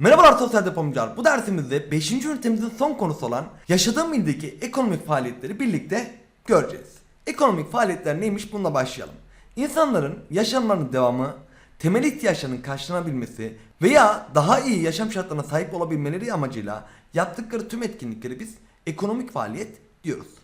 Merhabalar sosyal depomcular. Bu dersimizde 5. ünitemizin son konusu olan yaşadığım ildeki ekonomik faaliyetleri birlikte göreceğiz. Ekonomik faaliyetler neymiş bununla başlayalım. İnsanların yaşamlarının devamı, temel ihtiyaçlarının karşılanabilmesi veya daha iyi yaşam şartlarına sahip olabilmeleri amacıyla yaptıkları tüm etkinlikleri biz ekonomik faaliyet diyoruz.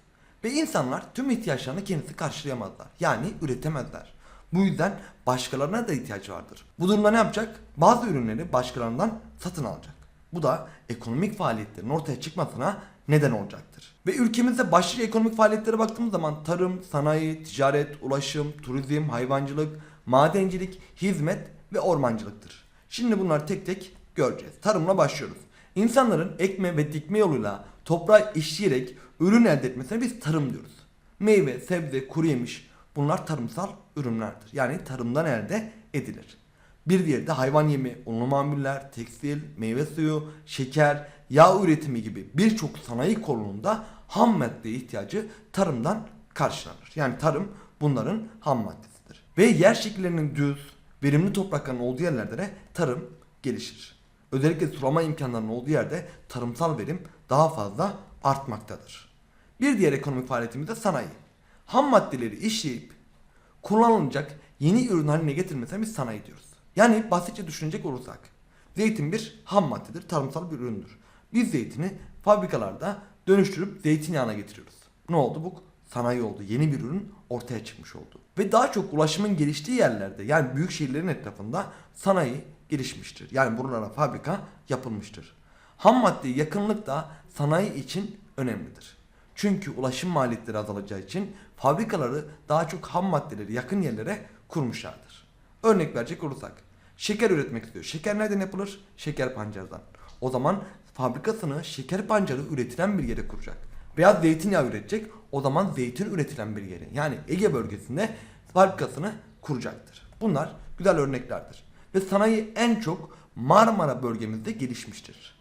Ve insanlar tüm ihtiyaçlarını kendisi karşılayamazlar. Yani üretemezler. Bu yüzden başkalarına da ihtiyaç vardır. Bu durumda ne yapacak? Bazı ürünleri başkalarından satın alacak. Bu da ekonomik faaliyetlerin ortaya çıkmasına neden olacaktır. Ve ülkemizde başlıca ekonomik faaliyetlere baktığımız zaman tarım, sanayi, ticaret, ulaşım, turizm, hayvancılık, madencilik, hizmet ve ormancılıktır. Şimdi bunları tek tek göreceğiz. Tarımla başlıyoruz. İnsanların ekme ve dikme yoluyla toprağı işleyerek ürün elde etmesine biz tarım diyoruz. Meyve, sebze, kuru yemiş bunlar tarımsal ürünlerdir. Yani tarımdan elde edilir. Bir diğeri de hayvan yemi, unlu mamuller, tekstil, meyve suyu, şeker, yağ üretimi gibi birçok sanayi kolunda ham madde ihtiyacı tarımdan karşılanır. Yani tarım bunların ham maddesidir. Ve yer şekillerinin düz, verimli toprakların olduğu yerlerde de tarım gelişir. Özellikle sulama imkanlarının olduğu yerde tarımsal verim daha fazla artmaktadır. Bir diğer ekonomik faaliyetimiz de sanayi. Ham maddeleri işleyip kullanılacak yeni ürün haline getirmesine biz sanayi diyoruz. Yani basitçe düşünecek olursak zeytin bir ham maddedir, tarımsal bir üründür. Biz zeytini fabrikalarda dönüştürüp zeytinyağına getiriyoruz. Ne oldu bu? Sanayi oldu. Yeni bir ürün ortaya çıkmış oldu. Ve daha çok ulaşımın geliştiği yerlerde yani büyük şehirlerin etrafında sanayi gelişmiştir. Yani buralara fabrika yapılmıştır. Ham madde yakınlık da sanayi için önemlidir. Çünkü ulaşım maliyetleri azalacağı için fabrikaları daha çok ham maddeleri yakın yerlere kurmuşlardır. Örnek verecek olursak şeker üretmek istiyor. Şeker nereden yapılır? Şeker pancardan. O zaman fabrikasını şeker pancarı üretilen bir yere kuracak. Veya zeytinyağı üretecek. O zaman zeytin üretilen bir yere yani Ege bölgesinde fabrikasını kuracaktır. Bunlar güzel örneklerdir. Ve sanayi en çok Marmara bölgemizde gelişmiştir.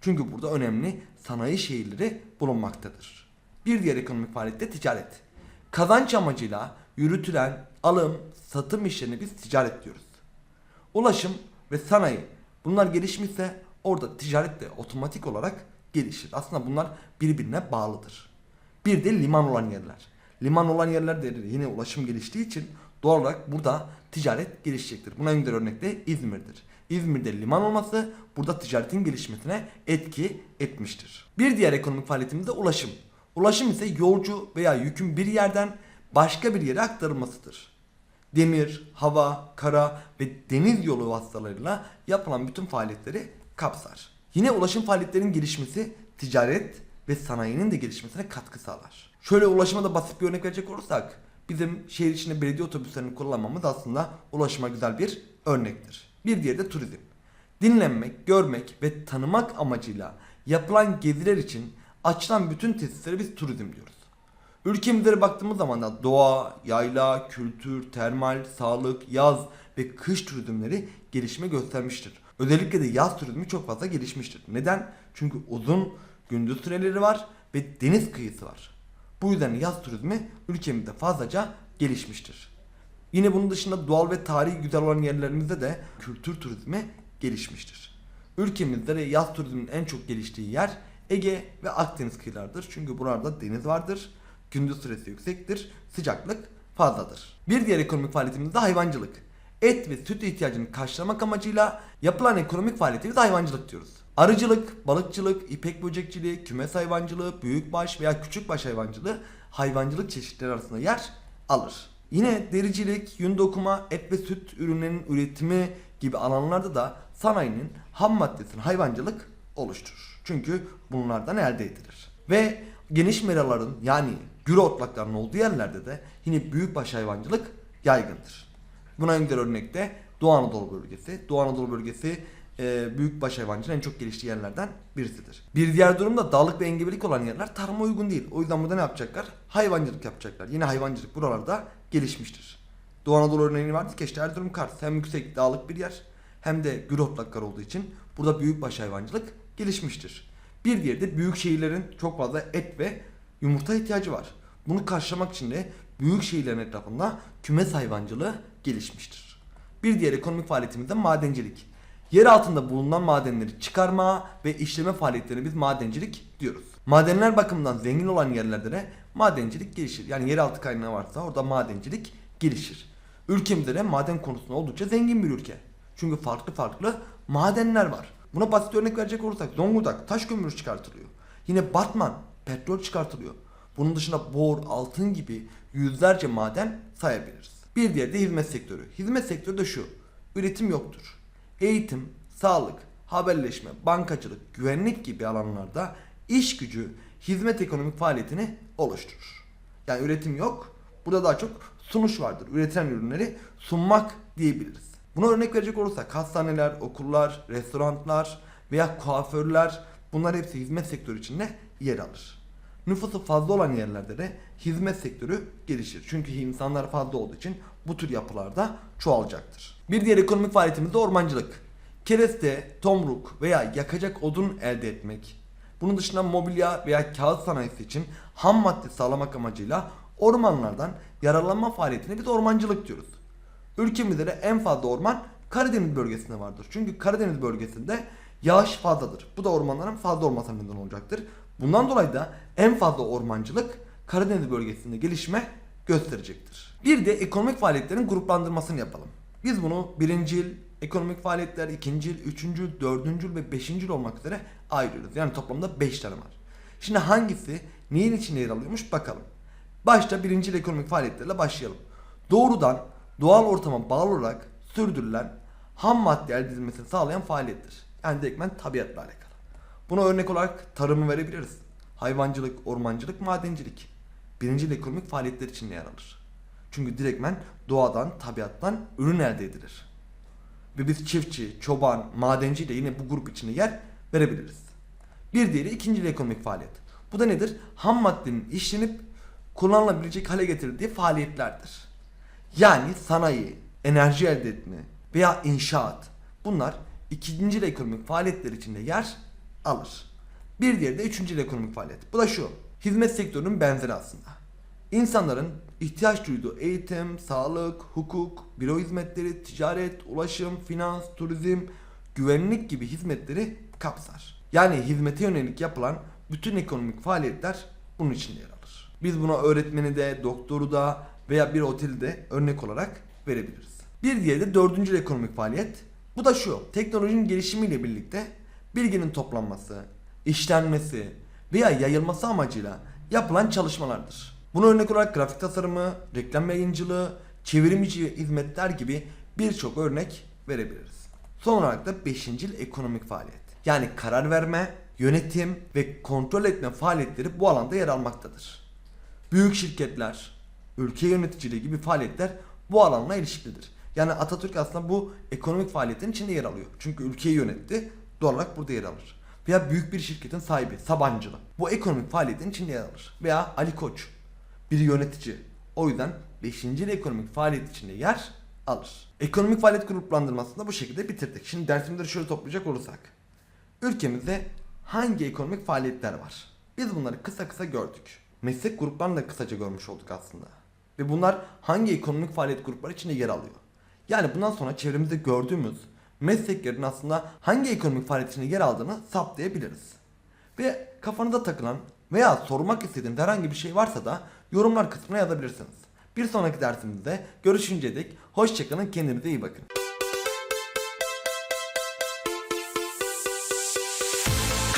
Çünkü burada önemli sanayi şehirleri bulunmaktadır. Bir diğer ekonomik faaliyet de ticaret. Kazanç amacıyla yürütülen alım, satım işlerini biz ticaret diyoruz. Ulaşım ve sanayi bunlar gelişmişse orada ticaret de otomatik olarak gelişir. Aslında bunlar birbirine bağlıdır. Bir de liman olan yerler. Liman olan yerlerde yine ulaşım geliştiği için doğal olarak burada ticaret gelişecektir. Buna en güzel örnek de İzmir'dir. İzmir'de liman olması burada ticaretin gelişmesine etki etmiştir. Bir diğer ekonomik faaliyetimiz de ulaşım. Ulaşım ise yolcu veya yükün bir yerden başka bir yere aktarılmasıdır. Demir, hava, kara ve deniz yolu vasıtalarıyla yapılan bütün faaliyetleri kapsar. Yine ulaşım faaliyetlerinin gelişmesi ticaret ve sanayinin de gelişmesine katkı sağlar. Şöyle ulaşıma da basit bir örnek verecek olursak bizim şehir içinde belediye otobüslerini kullanmamız aslında ulaşıma güzel bir örnektir. Bir diğeri de turizm. Dinlenmek, görmek ve tanımak amacıyla yapılan geziler için açılan bütün tesislere biz turizm diyoruz. Ülkemizlere baktığımız zaman da doğa, yayla, kültür, termal, sağlık, yaz ve kış turizmleri gelişme göstermiştir. Özellikle de yaz turizmi çok fazla gelişmiştir. Neden? Çünkü uzun gündüz süreleri var ve deniz kıyısı var. Bu yüzden yaz turizmi ülkemizde fazlaca gelişmiştir. Yine bunun dışında doğal ve tarihi güzel olan yerlerimizde de kültür turizmi gelişmiştir. Ülkemizde de yaz turizminin en çok geliştiği yer Ege ve Akdeniz kıyılarıdır. Çünkü buralarda deniz vardır, gündüz süresi yüksektir, sıcaklık fazladır. Bir diğer ekonomik faaliyetimiz de hayvancılık. Et ve süt ihtiyacını karşılamak amacıyla yapılan ekonomik faaliyete biz hayvancılık diyoruz. Arıcılık, balıkçılık, ipek böcekçiliği, kümes hayvancılığı, büyükbaş veya küçükbaş hayvancılığı hayvancılık çeşitleri arasında yer alır. Yine dericilik, yün dokuma, et ve süt ürünlerinin üretimi gibi alanlarda da sanayinin ham maddesini hayvancılık oluşturur. Çünkü bunlardan elde edilir. Ve geniş meraların yani güre otlaklarının olduğu yerlerde de yine büyükbaş hayvancılık yaygındır. Buna en güzel örnek de Doğu Anadolu bölgesi. Doğu Anadolu bölgesi e, büyükbaş hayvancılığın en çok geliştiği yerlerden birisidir. Bir diğer durum da dağlık ve engebelik olan yerler tarıma uygun değil. O yüzden burada ne yapacaklar? Hayvancılık yapacaklar. Yine hayvancılık buralarda gelişmiştir. Doğu Anadolu örneğini verdik ya işte Erzurum Kars. Hem yüksek dağlık bir yer hem de gül otlaklar olduğu için burada büyükbaş hayvancılık gelişmiştir. Bir diğeri de büyük şehirlerin çok fazla et ve yumurta ihtiyacı var. Bunu karşılamak için de büyük şehirlerin etrafında kümes hayvancılığı gelişmiştir. Bir diğer ekonomik faaliyetimiz de madencilik. Yer altında bulunan madenleri çıkarma ve işleme faaliyetlerine biz madencilik diyoruz. Madenler bakımından zengin olan yerlerde de madencilik gelişir. Yani yeraltı kaynağı varsa orada madencilik gelişir. Ülkemizde de maden konusunda oldukça zengin bir ülke. Çünkü farklı farklı madenler var. Buna basit örnek verecek olursak Zonguldak taş kömürü çıkartılıyor. Yine Batman petrol çıkartılıyor. Bunun dışında bor, altın gibi yüzlerce maden sayabiliriz. Bir diğeri de hizmet sektörü. Hizmet sektörü de şu. Üretim yoktur. Eğitim, sağlık, haberleşme, bankacılık, güvenlik gibi alanlarda iş gücü hizmet ekonomik faaliyetini oluşturur. Yani üretim yok. Burada daha çok sunuş vardır. Üretilen ürünleri sunmak diyebiliriz. Buna örnek verecek olursak hastaneler, okullar, restoranlar veya kuaförler bunlar hepsi hizmet sektörü içinde yer alır. Nüfusu fazla olan yerlerde de hizmet sektörü gelişir. Çünkü insanlar fazla olduğu için bu tür yapılarda çoğalacaktır. Bir diğer ekonomik faaliyetimiz de ormancılık. Kereste, tomruk veya yakacak odun elde etmek. Bunun dışında mobilya veya kağıt sanayisi için ham madde sağlamak amacıyla ormanlardan yararlanma faaliyetine biz ormancılık diyoruz. Ülkemizde de en fazla orman Karadeniz bölgesinde vardır. Çünkü Karadeniz bölgesinde yağış fazladır. Bu da ormanların fazla olmasına neden olacaktır. Bundan dolayı da en fazla ormancılık Karadeniz bölgesinde gelişme gösterecektir. Bir de ekonomik faaliyetlerin gruplandırmasını yapalım. Biz bunu birincil, ekonomik faaliyetler, ikincil, üçüncül, dördüncül ve beşincil olmak üzere ayırıyoruz. Yani toplamda 5 tane var. Şimdi hangisi neyin içinde yer alıyormuş bakalım. Başta birincil ekonomik faaliyetlerle başlayalım. Doğrudan doğal ortama bağlı olarak sürdürülen ham madde elde edilmesini sağlayan faaliyettir. Yani direktmen tabiatla alakalı. Buna örnek olarak tarımı verebiliriz. Hayvancılık, ormancılık, madencilik. Birincil ekonomik faaliyetler içinde yer alır. Çünkü direktmen doğadan, tabiattan ürün elde edilir. Ve biz çiftçi, çoban, madenci de yine bu grup içinde yer verebiliriz. Bir diğeri ikinci ekonomik faaliyet. Bu da nedir? Ham maddenin işlenip kullanılabilecek hale getirildiği faaliyetlerdir. Yani sanayi, enerji elde etme veya inşaat. Bunlar ikinci ekonomik faaliyetler içinde yer alır. Bir diğeri de üçüncü ekonomik faaliyet. Bu da şu. Hizmet sektörünün benzeri aslında. İnsanların ihtiyaç duyduğu eğitim, sağlık, hukuk, büro hizmetleri, ticaret, ulaşım, finans, turizm, güvenlik gibi hizmetleri kapsar. Yani hizmete yönelik yapılan bütün ekonomik faaliyetler bunun içinde yer alır. Biz buna öğretmeni de, doktoru da veya bir oteli de örnek olarak verebiliriz. Bir diğeri de dördüncü ekonomik faaliyet. Bu da şu. Teknolojinin gelişimiyle birlikte bilginin toplanması, işlenmesi veya yayılması amacıyla yapılan çalışmalardır. Buna örnek olarak grafik tasarımı, reklam yayıncılığı, çevrimiçi hizmetler gibi birçok örnek verebiliriz. Son olarak da beşincil ekonomik faaliyet. Yani karar verme, yönetim ve kontrol etme faaliyetleri bu alanda yer almaktadır. Büyük şirketler, ülke yöneticiliği gibi faaliyetler bu alanla ilişkilidir. Yani Atatürk aslında bu ekonomik faaliyetin içinde yer alıyor. Çünkü ülkeyi yönetti, doğal olarak burada yer alır. Veya büyük bir şirketin sahibi, Sabancılı. Bu ekonomik faaliyetin içinde yer alır. Veya Ali Koç, bir yönetici. O yüzden 5. ekonomik faaliyet içinde yer alır. Ekonomik faaliyet gruplandırmasını da bu şekilde bitirdik. Şimdi dersimizleri şöyle toplayacak olursak. Ülkemizde hangi ekonomik faaliyetler var? Biz bunları kısa kısa gördük. Meslek gruplarını da kısaca görmüş olduk aslında. Ve bunlar hangi ekonomik faaliyet grupları içinde yer alıyor? Yani bundan sonra çevremizde gördüğümüz mesleklerin aslında hangi ekonomik faaliyet içinde yer aldığını saptayabiliriz. Ve kafanıza takılan veya sormak istediğiniz herhangi bir şey varsa da yorumlar kısmına yazabilirsiniz. Bir sonraki dersimizde görüşünceye dek hoşçakalın kendinize iyi bakın.